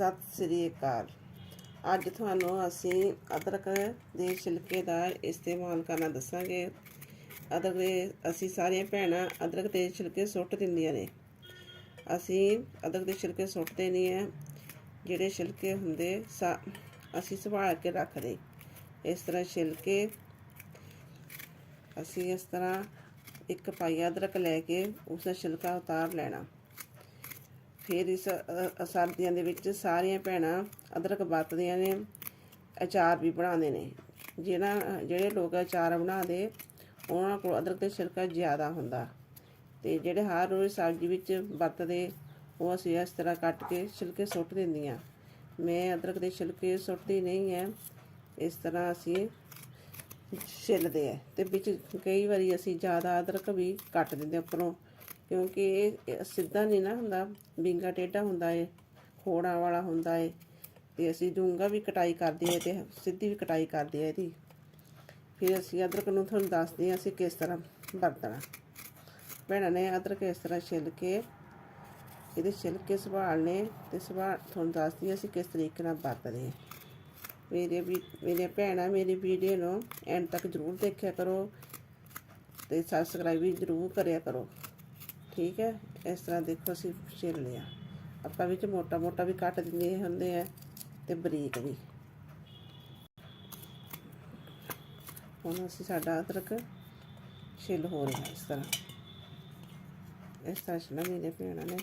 ਸਤਿ ਸ੍ਰੀ ਅਕਾਲ। ਅੱਜ ਤੁਹਾਨੂੰ ਅਸੀਂ ਅਦਰਕ ਦੇ ਛਿਲਕੇ ਦਾ ਇਸਤੇਮਾਲ ਕਰਨਾ ਦੱਸਾਂਗੇ। ਅਦਰਕ ਦੇ, ਅਸੀਂ ਸਾਰੀਆਂ ਭੈਣਾਂ ਅਦਰਕ ਦੇ ਛਿਲਕੇ ਸੁੱਟ ਦਿੰਦੀਆਂ ਨੇ। ਅਸੀਂ ਅਦਰਕ ਦੇ ਛਿਲਕੇ ਸੁੱਟਦੇ ਨਹੀਂ ਹੈ ਜਿਹੜੇ ਛਿਲਕੇ ਹੁੰਦੇ, ਸਾ, ਅਸੀਂ ਸੰਭਾਲ ਕੇ ਰੱਖਦੇ। ਇਸ ਤਰ੍ਹਾਂ ਛਿਲਕੇ, ਅਸੀਂ ਇਸ ਤਰ੍ਹਾਂ ਇੱਕ ਪਾਈ ਅਦਰਕ ਲੈ ਕੇ ਉਸ ਦਾ ਛਿਲਕਾ ਉਤਾਰ ਲੈਣਾ। ਫਿਰ ਇਸ ਸਰਦੀਆਂ ਦੇ ਵਿੱਚ ਸਾਰੀਆਂ ਭੈਣਾਂ ਅਦਰਕ ਵਰਤਦੀਆਂ ਨੇ, ਅਚਾਰ ਵੀ ਬਣਾਉਂਦੇ ਨੇ। ਜਿਹੜਾ ਜਿਹੜੇ ਲੋਕ ਅਚਾਰ ਬਣਾਉਂਦੇ, ਉਹਨਾਂ ਕੋਲ ਅਦਰਕ ਤੇ ਛਿਲਕਾ ਜ਼ਿਆਦਾ ਹੁੰਦਾ। ਤੇ ਜਿਹੜੇ ਹਰ ਰੋਜ਼ ਸਬਜ਼ੀ ਵਿੱਚ ਵਰਤਦੇ, ਉਹ ਅਸੀਂ ਇਸ ਤਰ੍ਹਾਂ ਕੱਟ ਕੇ ਛਿਲਕੇ ਸੁੱਟ ਦਿੰਦੀਆਂ। ਮੈਂ ਅਦਰਕ ਦੇ ਛਿਲਕੇ ਸੁੱਟਦੀ ਨਹੀਂ ਹੈ ਇਸ ਤਰ੍ਹਾਂ ਅਸੀਂ ਛਿੱਲਦੇ ਆ ਤੇ ਵਿੱਚ ਕਈ ਵਾਰੀ ਅਸੀਂ ਜ਼ਿਆਦਾ ਅਦਰਕ ਵੀ ਕੱਟ ਦਿੰਦੇ ਉੱਪਰੋਂ। ਕਿਉਂਕਿ ਇਹ ਸਿੱਧਾ ਨਹੀਂ ਨਾ ਹੁੰਦਾ ਵਿੰਗਾ ਟੇਢਾ ਹੁੰਦਾ ਏ, ਖੋੜਾਂ ਵਾਲਾ ਹੁੰਦਾ ਏ, ਤੇ ਅਸੀਂ ਡੂੰਗਾ ਵੀ ਕਟਾਈ ਕਰਦੇ ਆ ਤੇ ਸਿੱਧੀ ਵੀ ਕਟਾਈ ਕਰਦੇ ਆ ਇਹਦੀ। ਫਿਰ ਅਸੀਂ ਅਦਰਕ ਨੂੰ ਤੁਹਾਨੂੰ ਦੱਸਦੇ ਹਾਂ ਅਸੀਂ ਕਿਸ ਤਰ੍ਹਾਂ ਵਰਤਣਾ। ਭੈਣਾਂ ਨੇ ਅਦਰਕ ਇਸ ਤਰ੍ਹਾਂ ਛਿੱਲ ਕੇ, ਇਹਦੇ ਛਿਲਕੇ ਸੰਭਾਲਨੇ ਤੇ ਸੰਭਾਲ ਤੁਹਾਨੂੰ ਦੱਸਦੀ ਅਸੀਂ ਕਿਸ ਤਰੀਕੇ ਨਾਲ ਵਰਤਦੇ ਹਾਂ। ਮੇਰੇ ਵੀ, ਮੇਰੇ ਭੈਣਾਂ ਮੇਰੀ ਵੀਡੀਓ ਨੂੰ ਐਂਡ ਤੱਕ ਜ਼ਰੂਰ ਦੇਖਿਆ ਕਰੋ, ਤੇ ਸਬਸਕ੍ਰਾਈਬ ਵੀ ਜ਼ਰੂਰ ਕਰਿਆ ਕਰੋ। ਠੀਕ ਹੈ, ਇਸ ਤਰ੍ਹਾਂ ਦੇਖੋ ਅਸੀਂ ਛਿੱਲ ਲਿਆ। ਆਪਾਂ ਵਿੱਚ ਮੋਟਾ ਮੋਟਾ ਵੀ ਕੱਟ ਦਿੰਦੇ ਹੁੰਦੇ ਆ ਤੇ ਬਰੀਕ ਵੀ। ਹੁਣ ਅਸੀਂ ਸਾਡਾ ਅਦਰਕ ਛਿੱਲ ਹੋ ਰਿਹਾ ਇਸ ਤਰ੍ਹਾਂ। ਇਸ ਤਰ੍ਹਾਂ ਛਿੱਲਣਾ ਭੈਣਾਂ ਨੇ।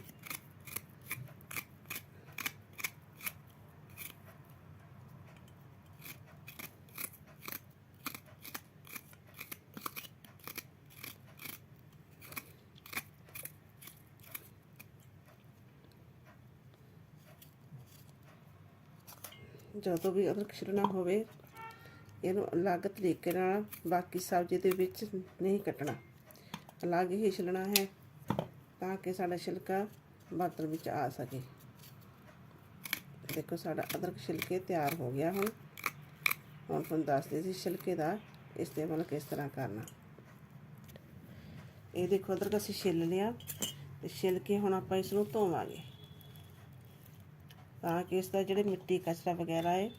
ਜਦੋਂ ਵੀ ਅਦਰਕ ਛਿੱਲਣਾ ਹੋਵੇ, ਇਹਨੂੰ ਅਲੱਗ ਤਰੀਕੇ ਨਾਲ ਬਾਕੀ ਸਬਜ਼ੀ ਦੇ ਵਿੱਚ ਨਹੀਂ ਕੱਟਣਾ। ਅਲੱਗ ਹੀ ਛਿੱਲਣਾ ਹੈ ਤਾਂ ਕਿ ਸਾਡਾ ਛਿਲਕਾ ਬਰਤਨ ਵਿੱਚ ਆ ਸਕੇ। ਦੇਖੋ, ਸਾਡਾ ਅਦਰਕ ਛਿਲਕੇ ਤਿਆਰ ਹੋ ਗਿਆ ਹੁਣ। ਹੁਣ ਤੁਹਾਨੂੰ ਦੱਸਦੇ ਸੀ ਛਿਲਕੇ ਦਾ ਇਸਤੇਮਾਲ ਕਿਸ ਤਰ੍ਹਾਂ ਕਰਨਾ। ਇਹ ਦੇਖੋ, ਅਦਰਕ ਅਸੀਂ ਛਿੱਲ ਲਿਆ ਤੇ ਛਿੱਲ ਕੇ ਹੁਣ ਆਪਾਂ ਇਸ ਨੂੰ ਧੋਵਾਂਗੇ। ਤਾਂ ਕਿ ਇਸ ਦਾ ਜਿਹੜੇ ਮਿੱਟੀ ਕਚਰਾ ਵਗੈਰਾ ਹੈ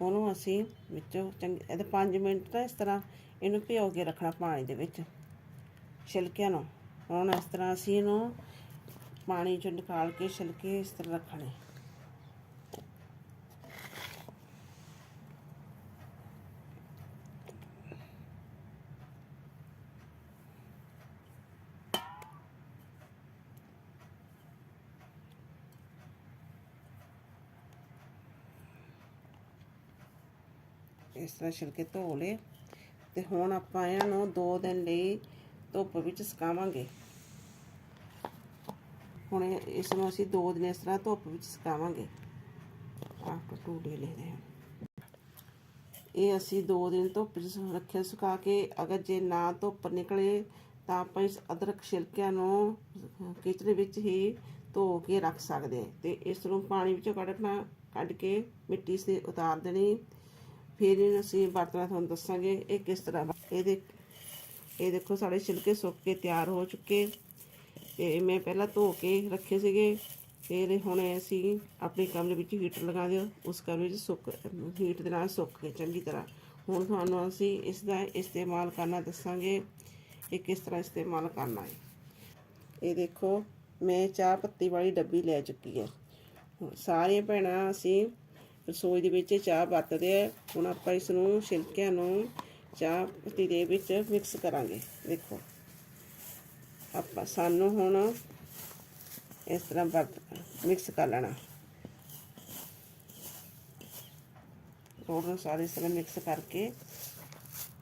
ਉਹਨੂੰ ਅਸੀਂ ਵਿੱਚੋਂ ਚੰਗੇ, ਇਹਦੇ 5 ਮਿੰਟ ਤਾਂ ਇਸ ਤਰ੍ਹਾਂ ਇਹਨੂੰ ਭਿਓ ਕੇ ਰੱਖਣਾ ਪਾਣੀ ਦੇ ਵਿੱਚ, ਛਿਲਕਿਆਂ ਨੂੰ। ਹੁਣ ਇਸ ਤਰ੍ਹਾਂ ਅਸੀਂ ਇਹਨੂੰ ਪਾਣੀ ਚੋਂ ਨਿਕਾਲ ਕੇ ਛਿਲਕੇ ਇਸ ਤਰ੍ਹਾਂ ਰੱਖਣੇ। ਇਸ ਤਰ੍ਹਾਂ ਛਿਲਕੇ ਧੋ ਲਏ ਤੇ ਹੁਣ ਆਪਾਂ ਇਹਨਾਂ ਨੂੰ 2 ਦਿਨ ਲਈ ਧੁੱਪ ਵਿੱਚ ਸੁਕਾਵਾਂਗੇ। ਹੁਣ ਇਸ ਨੂੰ ਅਸੀਂ 2 ਦਿਨ ਇਸ ਤਰ੍ਹਾਂ ਧੁੱਪ ਵਿੱਚ ਸੁਕਾਵਾਂਗੇ। ਆਹ ਟੂਡੇ ਲੈਦੇ ਹਾਂ। ਇਹ ਅਸੀਂ 2 ਦਿਨ ਧੁੱਪ 'ਚ ਰੱਖਿਆ ਸੁਕਾ ਕੇ ਅਗਰ ਜੇ ਨਾ ਧੁੱਪ ਨਿਕਲੇ ਤਾਂ ਆਪਾਂ ਇਸ ਅਦਰਕ ਛਿਲਕਿਆਂ ਨੂੰ ਕਿਚਨ ਵਿੱਚ ਹੀ ਧੋ ਕੇ ਰੱਖ ਸਕਦੇ ਹਾਂ ਤੇ ਇਸ ਨੂੰ ਪਾਣੀ ਵਿੱਚੋਂ ਕੱਢਣਾ, ਕੱਢ ਕੇ ਮਿੱਟੀ ਸੇ ਉਤਾਰ ਦੇਣੀ ਫਿਰ ਅਸੀਂ ਵਰਤਣਾ ਤੁਹਾਨੂੰ ਦੱਸਾਂਗੇ ਇਹ ਕਿਸ ਤਰ੍ਹਾਂ ਇਹਦੇ ਇਹ ਦੇਖੋ ਸਾਡੇ ਛਿਲਕੇ ਸੁੱਕ ਕੇ ਤਿਆਰ ਹੋ ਚੁੱਕੇ। ਤੇ ਮੈਂ ਪਹਿਲਾਂ ਧੋ ਕੇ ਰੱਖੇ ਸੀਗੇ। ਫਿਰ ਹੁਣ ਅਸੀਂ ਆਪਣੇ ਕਮਰੇ ਵਿੱਚ ਹੀਟਰ ਲਗਾ ਦਿਓ। ਉਸ ਕਮਰੇ ਵਿੱਚ ਸੁੱਕ ਹੀਟ ਦੇ ਨਾਲ ਸੁੱਕ ਕੇ ਚੰਗੀ ਤਰ੍ਹਾਂ। ਹੁਣ ਤੁਹਾਨੂੰ ਅਸੀਂ ਇਸ ਦਾ ਇਸਤੇਮਾਲ ਕਰਨਾ ਦੱਸਾਂਗੇ। ਇਹ ਕਿਸ ਤਰ੍ਹਾਂ ਇਸਤੇਮਾਲ ਕਰਨਾ ਹੈ। ਇਹ ਦੇਖੋ, ਮੈਂ ਚਾਹ ਪੱਤੀ ਵਾਲੀ ਡੱਬੀ ਲੈ ਚੁੱਕੀ ਹੈ। ਹੁਣ ਸਾਰੀਆਂ ਭੈਣਾਂ ਅਸੀਂ ਰਸੋਈ ਦੇ ਵਿੱਚ ਚਾਹ ਵਰਤਦੇ ਆ। ਹੁਣ ਆਪਾਂ ਇਸ ਨੂੰ ਛਿਲਕਿਆਂ ਨੂੰ ਚਾਹ ਪੱਤੀ ਦੇ ਵਿੱਚ ਮਿਕਸ ਕਰਾਂਗੇ। ਦੇਖੋ ਆਪਾਂ ਸਾਨੂੰ ਹੁਣ ਇਸ ਤਰ੍ਹਾਂ ਵਰਤ ਮਿਕਸ ਕਰ ਲੈਣਾ। ਥੋੜਾ ਸਾਰੇ ਇਸ ਤਰ੍ਹਾਂ ਮਿਕਸ ਕਰਕੇ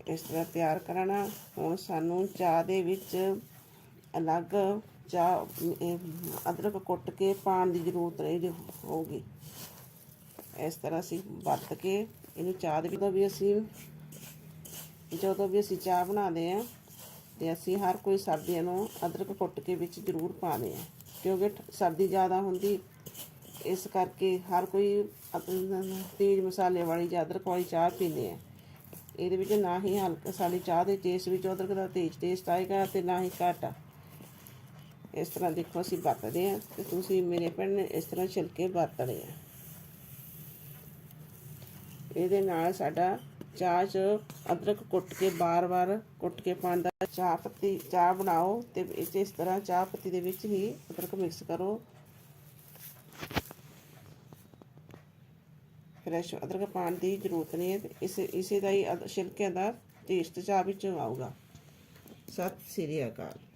ਇਸ ਤਰ੍ਹਾਂ ਤਿਆਰ ਕਰਨਾ ਹੁਣ ਸਾਨੂੰ ਚਾਹ ਦੇ ਵਿੱਚ ਅਲੱਗ ਚਾਹ ਅਦਰਕ ਕੁੱਟ ਕੇ ਪਾਣ ਦੀ ਜ਼ਰੂਰਤ ਨਹੀਂ ਹੋਊਗੀ। ਇਸ ਤਰ੍ਹਾਂ ਅਸੀਂ ਵਰਤ ਕੇ ਇਹਨੂੰ ਚਾਹ ਦੇ ਵਿੱਚ ਵੀ ਅਸੀਂ ਜਦੋਂ ਵੀ ਅਸੀਂ ਚਾਹ ਬਣਾਉਂਦੇ ਆ ਤੇ ਅਸੀਂ ਹਰ ਕੋਈ ਸਰਦੀਆਂ ਨੂੰ ਅਦਰਕ ਕੁੱਟ ਕੇ ਵਿੱਚ ਜ਼ਰੂਰ ਪਾਉਂਦੇ ਆ ਕਿਉਂਕਿ ਸਰਦੀ ਜ਼ਿਆਦਾ ਹੁੰਦੀ, ਇਸ ਕਰਕੇ ਹਰ ਕੋਈ ਆਪਣਾ ਤੇਜ਼ ਮਸਾਲੇ ਵਾਲੀ ਜਾਂ ਅਦਰਕ ਵਾਲੀ ਚਾਹ ਪੀਂਦੇ ਆ ਇਹਦੇ ਵਿੱਚ ਨਾ ਹੀ ਹਲਕਾ ਸਾਡੀ ਚਾਹ ਦੇ ਟੇਸਟ ਵਿੱਚ ਅਦਰਕ ਦਾ ਤੇਜ਼ ਟੇਸਟ ਆਏਗਾ ਤੇ ਨਾ ਹੀ ਘੱਟ। ਇਸ ਤਰ੍ਹਾਂ ਦੇਖੋ ਅਸੀਂ ਵਰਤਦੇ ਆ ਤੇ ਤੁਸੀਂ ਮੇਰੇ ਭੈਣ ਨੇ ਇਸ ਤਰ੍ਹਾਂ ਛਿਲਕੇ ਵਰਤਣੇ ਆ ਇਹਦੇ ਨਾਲ ਸਾਡਾ ਚਾਹ 'ਚ ਅਦਰਕ ਕੁੱਟ ਕੇ ਬਾਰ-ਬਾਰ ਕੁੱਟ ਕੇ ਪਾਉਣ ਦਾ ਚਾਹ ਪੱਤੀ, ਚਾਹ ਬਣਾਓ ਤੇ ਇਸ ਇਸ ਤਰ੍ਹਾਂ ਚਾਹ ਪੱਤੀ ਦੇ ਵਿੱਚ ਹੀ ਅਦਰਕ ਮਿਕਸ ਕਰੋ। ਫਰੈਸ਼ ਅਦਰਕ ਪਾਉਣ ਦੀ ਜ਼ਰੂਰਤ ਨਹੀਂ ਹੈ ਤੇ ਇਸ, ਇਸੇ ਦਾ ਹੀ ਅਦ- ਛਿਲਕਿਆਂ ਦਾ ਟੇਸਟ ਚਾਹ ਵਿੱਚ ਆਊਗਾ। ਸਤਿ ਸ੍ਰੀ ਅਕਾਲ।